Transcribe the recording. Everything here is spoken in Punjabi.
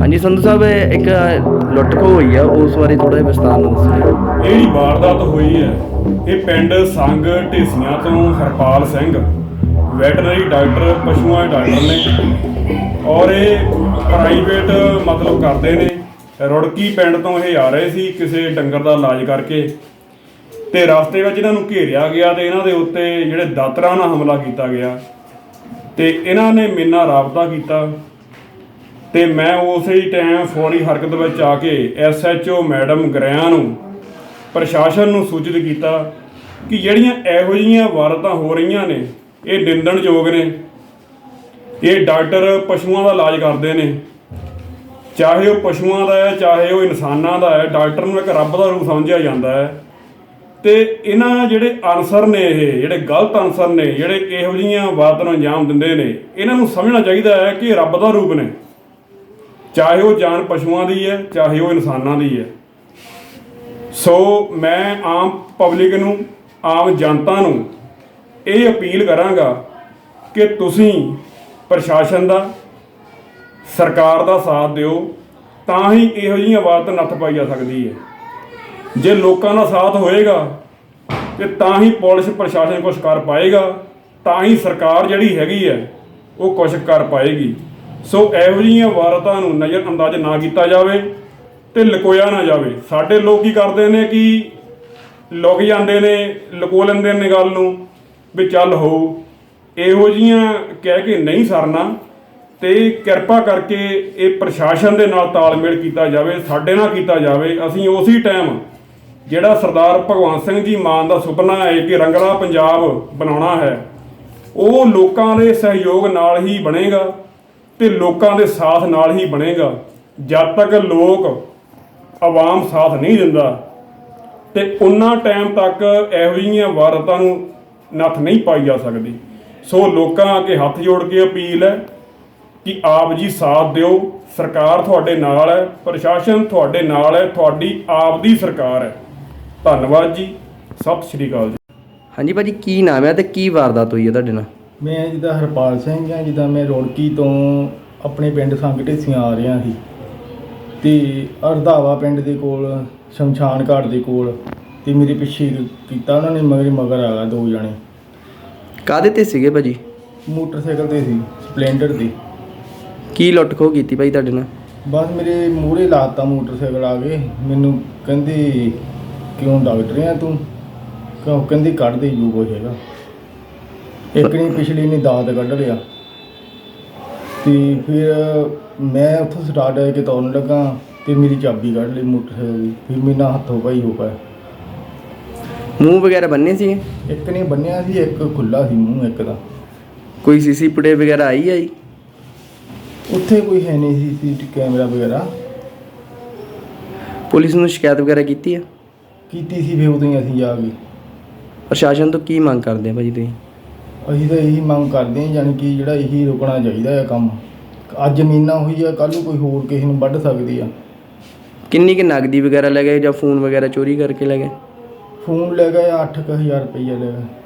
ਹਾਂਜੀ, ਸੰਧੂ ਸਾਹਿਬ, ਇਹ ਇੱਕ ਲੁੱਟ ਖੋ ਹੋਈ ਆ, ਉਸ ਬਾਰੇ ਥੋੜਾ ਜਿਹਾ ਵਿਸਤਾਰ ਨਾਲ ਦੱਸੋ। ਇਹ ਜਿਹੜੀ ਵਾਰਦਾਤ ਹੋਈ ਹੈ, ਇਹ ਪਿੰਡ ਸੰਗ ਢੇਸੀਆਂ ਤੋਂ ਹਰਪਾਲ ਸਿੰਘ ਵੈਟਰਨਰੀ ਡਾਕਟਰ ਪਸ਼ੂਆਂ ਦੇ ਡਾਕਟਰ ਨੇ ਔਰ ਇਹ ਪ੍ਰਾਈਵੇਟ ਮਤਲਬ ਕਰਦੇ ਨੇ। ਰੁੜਕੀ ਪਿੰਡ ਤੋਂ ਇਹ ਆ ਰਹੇ ਸੀ ਕਿਸੇ ਡੰਗਰ ਦਾ ਇਲਾਜ ਕਰਕੇ ਤੇ ਰਸਤੇ ਵਿੱਚ ਇਹਨਾਂ ਨੂੰ ਘੇਰਿਆ ਗਿਆ ਤੇ ਇਹਨਾਂ ਦੇ ਉੱਤੇ ਜਿਹੜੇ ਦਾਤਰਾਂ ਨਾਲ ਹਮਲਾ ਕੀਤਾ ਗਿਆ ਤੇ ਇਹਨਾਂ ਨੇ ਮੇਰੇ ਨਾਲ ਰਾਬਤਾ ਕੀਤਾ ਤੇ ਮੈਂ ਉਸੇ ਹੀ ਟਾਈਮ ਫੌਰੀ ਹਰਕਤ ਵਿੱਚ ਆ ਕੇ ਐਸਐਚਓ ਮੈਡਮ ਗਰਿਆਂ ਨੂੰ, ਪ੍ਰਸ਼ਾਸਨ ਨੂੰ ਸੂਚਿਤ ਕੀਤਾ ਕਿ ਜਿਹੜੀਆਂ ਇਹੋ ਜਿਹੀਆਂ ਵਾਰਦਾਤਾਂ ਹੋ ਰਹੀਆਂ ਨੇ ਇਹ ਨਿੰਦਣਯੋਗ ਨੇ। ਇਹ ਡਾਕਟਰ ਪਸ਼ੂਆਂ ਦਾ ਇਲਾਜ ਕਰਦੇ ਨੇ। ਚਾਹੇ ਉਹ ਪਸ਼ੂਆਂ ਦਾ ਹੈ, ਚਾਹੇ ਉਹ ਇਨਸਾਨਾਂ ਦਾ ਹੈ, ਡਾਕਟਰ ਨੂੰ ਇੱਕ ਰੱਬ ਦਾ ਰੂਪ ਸਮਝਿਆ ਜਾਂਦਾ ਹੈ। ਤੇ ਇਹਨਾਂ ਜਿਹੜੇ ਅਨਸਰ ਨੇ ਇਹ, ਜਿਹੜੇ ਗਲਤ ਅਨਸਰ ਨੇ, ਜਿਹੜੇ ਇਹੋ ਜਿਹੀਆਂ ਬਾਤਾਂ ਨੂੰ ਅੰਜਾਮ ਦਿੰਦੇ ਨੇ, ਇਹਨਾਂ ਨੂੰ ਸਮਝਣਾ ਚਾਹੀਦਾ ਹੈ ਕਿ ਰੱਬ ਦਾ ਰੂਪ ਨੇ। ਚਾਹੇ ਉਹ ਜਾਨ ਪਸ਼ੂਆਂ ਦੀ ਹੈ, ਚਾਹੇ ਉਹ ਇਨਸਾਨਾਂ ਦੀ ਹੈ। ਸੋ ਮੈਂ ਆਮ ਪਬਲਿਕ ਨੂੰ, ਆਮ ਜਨਤਾ ਨੂੰ ਇਹ ਅਪੀਲ ਕਰਾਂਗਾ ਕਿ ਤੁਸੀਂ ਪ੍ਰਸ਼ਾਸਨ ਦਾ, ਸਰਕਾਰ ਦਾ ਸਾਥ ਦਿਓ, ਤਾਂ ਹੀ ਇਹੋ ਜਿਹੀਆਂ ਬਾਤ ਨੱਥ ਪਾਈ ਜਾ ਸਕਦੀ ਹੈ। ਜੇ ਲੋਕਾਂ ਦਾ ਸਾਥ ਹੋਏਗਾ, ਤੇ ਤਾਂ ਹੀ ਪੁਲਿਸ ਪ੍ਰਸ਼ਾਸਨ ਕੁਝ ਕਰ ਪਾਏਗਾ, ਤਾਂ ਹੀ ਸਰਕਾਰ ਜਿਹੜੀ ਹੈਗੀ ਹੈ, ਉਹ ਕੁਝ ਕਰ ਪਾਏਗੀ। ਸੋ ਇਹੋ ਜਿਹੀਆਂ ਵਾਰਤਾਂ ਨੂੰ ਨਜ਼ਰ ਅੰਦਾਜ਼ ਨਾ ਕੀਤਾ ਜਾਵੇ ਤੇ ਲੁਕੋਇਆ ਨਾ ਜਾਵੇ। ਸਾਡੇ ਲੋਕ ਕੀ ਕਰਦੇ ਨੇ? ਕਿ ਲੁਕ ਜਾਂਦੇ ਨੇ, ਲੁਕੋ ਲੈਂਦੇ ਨੇ ਗੱਲ ਨੂੰ? ਵੀ ਚੱਲ ਹੋ। ਇਹੋ ਜਿਹੀਆਂ ਕਹਿ ਕੇ ਨਹੀਂ ਸਰਨਾ ਤੇ ਕਿਰਪਾ ਕਰਕੇ ਇਹ ਪ੍ਰਸ਼ਾਸਨ ਦੇ ਨਾਲ ਤਾਲਮੇਲ ਕੀਤਾ ਜਾਵੇ, ਸਾਡੇ ਨਾਲ ਕੀਤਾ ਜਾਵੇ। ਅਸੀਂ ਉਸੇ ਟਾਈਮ ਜਿਹੜਾ ਸਰਦਾਰ ਭਗਵੰਤ ਸਿੰਘ ਜੀ ਮਾਨ ਦਾ ਸੁਪਨਾ ਹੈ ਕਿ ਰੰਗਲਾ ਪੰਜਾਬ ਬਣਾਉਣਾ ਹੈ, ਉਹ ਲੋਕਾਂ ਦੇ ਸਹਿਯੋਗ ਨਾਲ ਹੀ ਬਣੇਗਾ ਤੇ ਲੋਕਾਂ ਦੇ ਸਾਥ ਨਾਲ ਹੀ ਬਣੇਗਾ। ਜਦ ਤੱਕ ਲੋਕ ਆਵਾਮ ਸਾਥ ਨਹੀਂ ਦਿੰਦਾ ਤੇ ਉਹਨਾਂ ਟਾਈਮ ਤੱਕ ਇਹੋ ਜਿਹੀਆਂ ਵਾਰਤਾਂ ਨੂੰ ਨੱਥ ਨਹੀਂ ਪਾਈ ਜਾ ਸਕਦੀ। ਸੋ ਲੋਕਾਂ ਅੱਗੇ ਹੱਥ ਜੋੜ ਕੇ ਅਪੀਲ ਹੈ ਕਿ ਆਪ ਜੀ ਸਾਥ ਦਿਓ। ਸਰਕਾਰ ਤੁਹਾਡੇ ਨਾਲ ਹੈ ਪ੍ਰਸ਼ਾਸਨ ਤੁਹਾਡੇ ਨਾਲ ਹੈ ਤੁਹਾਡੀ ਆਪ ਦੀ ਸਰਕਾਰ ਹੈ। ਧੰਨਵਾਦ ਜੀ। ਸਤਿ ਸ਼੍ਰੀ ਅਕਾਲ ਜੀ। ਹਾਂਜੀ ਭਾਜੀ ਕੀ ਨਾਮ ਹੈ ਤੇ ਕੀ ਵਾਰਦਾਤ ਹੋਈ ਹੈ ਤੁਹਾਡੇ ਨਾਲ? ਮੈਂ ਜਿੱਦਾਂ ਹਰਪਾਲ ਸਿੰਘ ਹਾਂ ਜਿੱਦਾਂ ਮੈਂ ਰੋੜਕੀ ਤੋਂ ਆਪਣੇ ਪਿੰਡ ਸੰਗ ਢੇਸੀਆਂ ਆ ਰਿਹਾ ਸੀ। ਤੇ ਅਰਧਾਵਾ ਪਿੰਡ ਦੇ ਕੋਲ ਸ਼ਮਸ਼ਾਨ ਘਾਟ ਦੇ ਕੋਲ ਤੇ ਮੇਰੇ ਪਿੱਛੇ ਕੀਤਾ ਉਹਨਾਂ ਨੇ ਮਗਰ ਮਗਰ ਆ ਗਏ ਦੋ ਜਣੇ। ਕਾਦੇ ਤੇ ਸੀਗੇ ਭਾਜੀ? ਮੋਟਰਸਾਈਕਲ ਤੇ ਸੀ ਸਪਲੈਂਡਰ ਤੇ। ਕੀ ਲੁੱਟ ਖੋ ਕੀਤੀ ਭਾਈ ਤੁਹਾਡੇ ਨਾਲ? ਬਸ ਮੇਰੇ ਮੂਹਰੇ ਲਾਤਾ ਮੋਟਰਸਾਈਕਲ ਆ ਗਏ ਮੈਨੂੰ ਕਹਿੰਦੇ ਕਿਉਂ ਡਾਕਟਰ ਆ ਤੂੰ? ਕਿਉਂ ਕਹਿੰਦੀ ਕੱਢ ਦੇ ਜੋ ਕੁਛ ਹੈਗਾ। ਇੱਕ ਨੇ ਪਿਛਲੀ ਨੇ ਦਾਤ ਕੱਢ ਲਿਆ। ਤੇ ਫਿਰ ਮੈਂ ਉੱਥੋਂ ਸਟਾਰਟ ਹੋ ਕੇ ਤੁਰਨ ਲੱਗਾ ਤੇ ਮੇਰੀ ਚਾਬੀ ਕੱਢ ਲਈ ਮੋਟਰਸਾਈਕਲ ਦੀ। ਫਿਰ ਮੇਰੇ ਨਾਲ ਹੱਥੋਂ ਪਾਈ ਹੋ ਪਿਆ ਮੂੰਹ ਵਗੈਰਾ ਬੰਨੇ ਸੀ ਇੱਕ ਨੇ ਬੰਨਿਆ ਸੀ ਇੱਕ ਖੁੱਲਾ ਸੀ ਮੂੰਹ ਇੱਕ ਦਾ ਕੋਈ ਸੀਸੀ ਫੁਟੇਜ ਵਗੈਰਾ ਆਈ ਆਈ ਉੱਥੇ ਕੋਈ ਹੈ ਨਹੀਂ ਸੀ ਸੀ ਕੈਮਰਾ ਵਗੈਰਾ। ਪੁਲਿਸ ਨੂੰ ਸ਼ਿਕਾਇਤ ਵਗੈਰਾ ਕੀਤੀ ਹੈ ਕੀਤੀ ਸੀ ਫਿਰ ਉਦੋਂ ਹੀ ਅਸੀਂ ਜਾ ਕੇ। ਪ੍ਰਸ਼ਾਸਨ ਤੋਂ ਕੀ ਮੰਗ ਕਰਦੇ ਆ ਭਾਜੀ ਤੁਸੀਂ? ਅਸੀਂ ਤਾਂ ਇਹੀ ਮੰਗ ਕਰਦੇ ਹਾਂ ਕਿ ਜਿਹੜਾ ਇਹੀ ਰੁਕਣਾ ਚਾਹੀਦਾ ਹੈ ਕੰਮ। ਅੱਜ ਜ਼ਮੀਨਾਂ ਹੋਈ ਆ ਕੱਲ ਨੂੰ ਕੋਈ ਹੋਰ ਕਿਸੇ ਨੂੰ ਵੱਢ ਸਕਦੀ ਆ। ਕਿੰਨੀ ਕਿ ਨਗਦੀ ਵਗੈਰਾ ਲੈ ਗਏ ਜਾਂ ਫੋਨ ਵਗੈਰਾ ਚੋਰੀ ਕਰਕੇ ਲੈ ਗਏ? ਫੋਨ ਲੈ ਗਏ 8000 ਰੁਪਈਆ ਲੈ ਗਏ।